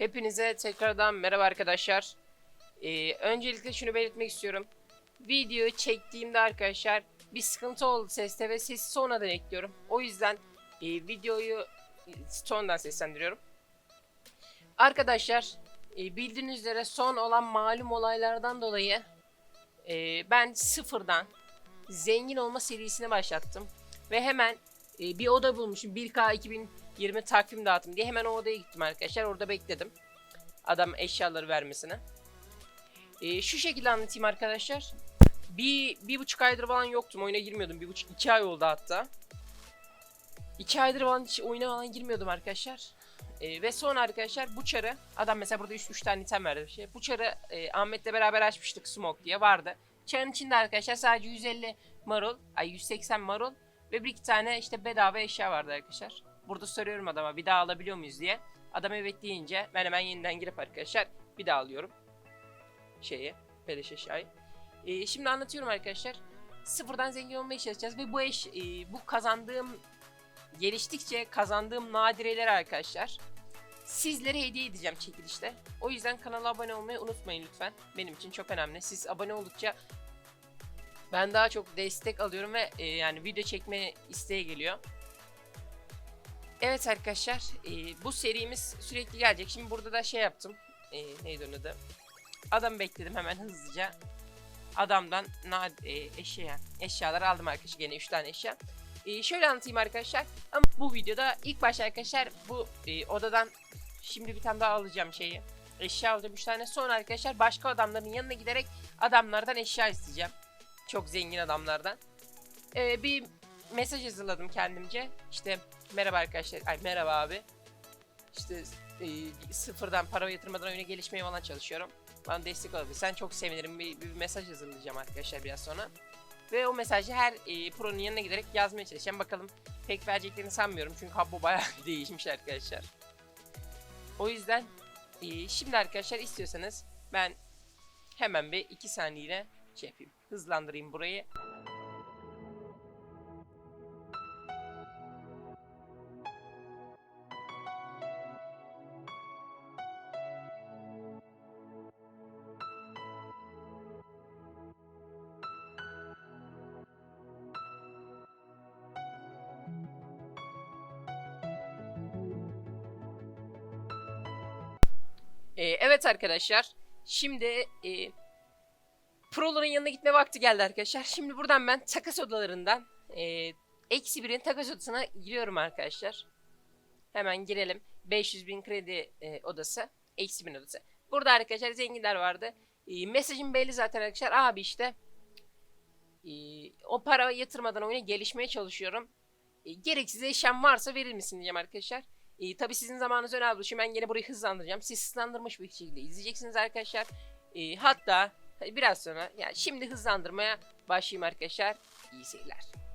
Hepinize tekrardan merhaba arkadaşlar. Ee, öncelikle şunu belirtmek istiyorum. Videoyu çektiğimde arkadaşlar bir sıkıntı oldu seste ve sesi sonradan ekliyorum. O yüzden e, videoyu sonradan seslendiriyorum. Arkadaşlar e, bildiğiniz üzere son olan malum olaylardan dolayı e, ben sıfırdan zengin olma serisine başlattım. Ve hemen e, bir oda bulmuşum. 1K 2020 takvim dağıtım diye hemen o odaya gittim arkadaşlar. Orada bekledim. Adam eşyaları vermesine. E, şu şekilde anlatayım arkadaşlar. Bir, bir buçuk aydır falan yoktum. Oyuna girmiyordum. Bir buçuk, iki ay oldu hatta. İki aydır falan hiç oyuna falan girmiyordum arkadaşlar. E, ve sonra arkadaşlar bu çarı adam mesela burada 3 üç tane item verdi şey. Bu çarı e, Ahmet'le beraber açmıştık Smoke diye vardı. Çarın içinde arkadaşlar sadece 150 marul, ay 180 marul ve bir iki tane işte bedava eşya vardı arkadaşlar. Burada soruyorum adama bir daha alabiliyor muyuz diye. Adam evet deyince ben hemen yeniden girip arkadaşlar bir daha alıyorum. Şeyi, beleş eşyayı. E, şimdi anlatıyorum arkadaşlar. Sıfırdan zengin olmaya çalışacağız ve bu eş, e, bu kazandığım geliştikçe kazandığım nadireleri arkadaşlar sizlere hediye edeceğim çekilişte. O yüzden kanala abone olmayı unutmayın lütfen. Benim için çok önemli. Siz abone oldukça ben daha çok destek alıyorum ve e, yani video çekme isteği geliyor. Evet arkadaşlar e, bu serimiz sürekli gelecek. Şimdi burada da şey yaptım. E, neydi onun adı? Adam bekledim hemen hızlıca. Adamdan na e, eşya eşyalar aldım arkadaşlar. Gene 3 tane eşya. E, şöyle anlatayım arkadaşlar. Ama bu videoda ilk başta arkadaşlar bu e, odadan şimdi bir tane daha alacağım şeyi. Eşya alacağım 3 tane. Sonra arkadaşlar başka adamların yanına giderek adamlardan eşya isteyeceğim. Çok zengin adamlardan. E, bir mesaj hazırladım kendimce. İşte merhaba arkadaşlar. Ay merhaba abi. İşte e, sıfırdan para yatırmadan oyuna gelişmeye falan çalışıyorum. Bana destek olabilirsen çok sevinirim. Bir, bir mesaj hazırlayacağım arkadaşlar biraz sonra. Ve o mesajı her e, pronun yanına giderek yazmaya çalışacağım. Bakalım pek vereceklerini sanmıyorum. Çünkü Habbo bayağı değişmiş arkadaşlar. O yüzden e, şimdi arkadaşlar istiyorsanız ben hemen bir 2 saniyeyle şey yapayım. Hızlandırayım burayı. Ee, evet arkadaşlar. Şimdi e, proların yanına gitme vakti geldi arkadaşlar. Şimdi buradan ben takas odalarından e, eksi birin takas odasına giriyorum arkadaşlar. Hemen girelim. 500 bin kredi e, odası. Eksi bin odası. Burada arkadaşlar zenginler vardı. E, mesajım belli zaten arkadaşlar. Abi işte e, o para yatırmadan oyuna gelişmeye çalışıyorum. E, gereksiz eşyam varsa verir misin diyeceğim arkadaşlar. E, tabii sizin zamanınız önemli. Şimdi ben gene burayı hızlandıracağım. Siz hızlandırmış bir şekilde izleyeceksiniz arkadaşlar. E, hatta biraz sonra yani şimdi hızlandırmaya başlayayım arkadaşlar. İyi seyirler.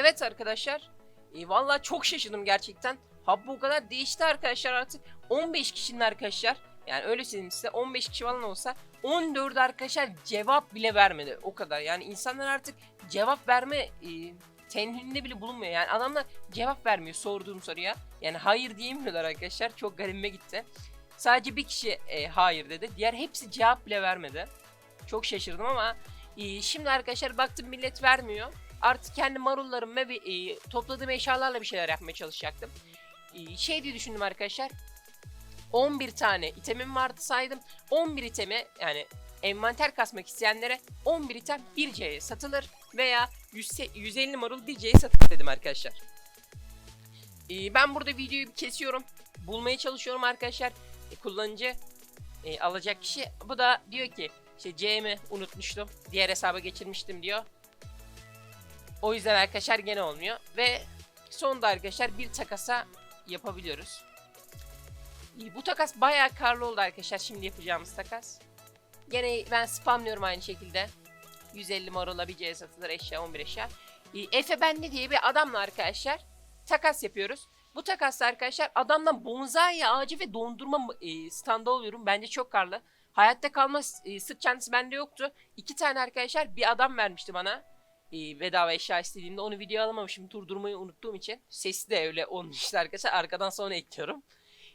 Evet arkadaşlar. E, Valla çok şaşırdım gerçekten. Habbo o kadar değişti arkadaşlar artık. 15 kişinin arkadaşlar. Yani öyle söyleyeyim size 15 kişi falan olsa 14 arkadaşlar cevap bile vermedi. O kadar. Yani insanlar artık cevap verme e, tenhinde bile bulunmuyor. Yani adamlar cevap vermiyor sorduğum soruya. Yani hayır diyemiyorlar arkadaşlar. Çok garibime gitti. Sadece bir kişi e, hayır dedi. Diğer hepsi cevap bile vermedi. Çok şaşırdım ama e, şimdi arkadaşlar baktım millet vermiyor artık kendi marullarım ve e, topladığım eşyalarla bir şeyler yapmaya çalışacaktım. E, şey diye düşündüm arkadaşlar. 11 tane itemim vardı saydım. 11 itemi yani envanter kasmak isteyenlere 11 item 1C'ye satılır. veya 100, 150 marul DJ'yi satın dedim arkadaşlar. Ee, ben burada videoyu kesiyorum. Bulmaya çalışıyorum arkadaşlar. E, kullanıcı e, alacak kişi. Bu da diyor ki işte CM'i unutmuştum. Diğer hesaba geçirmiştim diyor. O yüzden arkadaşlar gene olmuyor. Ve sonunda arkadaşlar bir takasa yapabiliyoruz. Bu takas bayağı karlı oldu arkadaşlar şimdi yapacağımız takas. Gene ben spamlıyorum aynı şekilde. 150 marula bir C satılır eşya 11 eşya. Efe Benli diye bir adamla arkadaşlar takas yapıyoruz. Bu takasla arkadaşlar adamdan bonsai ağacı ve dondurma e, standı alıyorum. Bence çok karlı. Hayatta kalma e, sırt çantası bende yoktu. İki tane arkadaşlar bir adam vermişti bana. E, bedava eşya istediğimde onu video alamamışım. Durdurmayı unuttuğum için. Sesi de öyle olmuştu arkadaşlar. Arkadan sonra ekliyorum.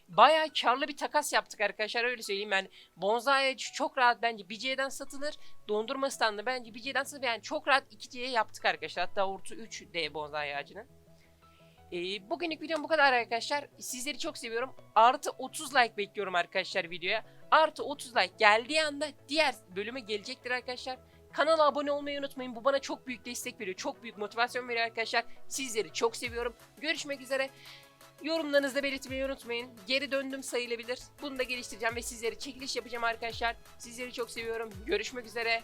Bayağı karlı bir takas yaptık arkadaşlar öyle söyleyeyim. Yani bonsai çok rahat bence BC'den satılır. Dondurma standı bence BC'den satılır. Yani çok rahat 2C'ye yaptık arkadaşlar. Hatta orta 3D bonsai ağacını. Ee, bugünlük videom bu kadar arkadaşlar. Sizleri çok seviyorum. Artı 30 like bekliyorum arkadaşlar videoya. Artı 30 like geldiği anda diğer bölüme gelecektir arkadaşlar. Kanala abone olmayı unutmayın. Bu bana çok büyük destek veriyor. Çok büyük motivasyon veriyor arkadaşlar. Sizleri çok seviyorum. Görüşmek üzere. Yorumlarınızı belirtmeyi unutmayın. Geri döndüm sayılabilir. Bunu da geliştireceğim ve sizlere çekiliş yapacağım arkadaşlar. Sizleri çok seviyorum. Görüşmek üzere.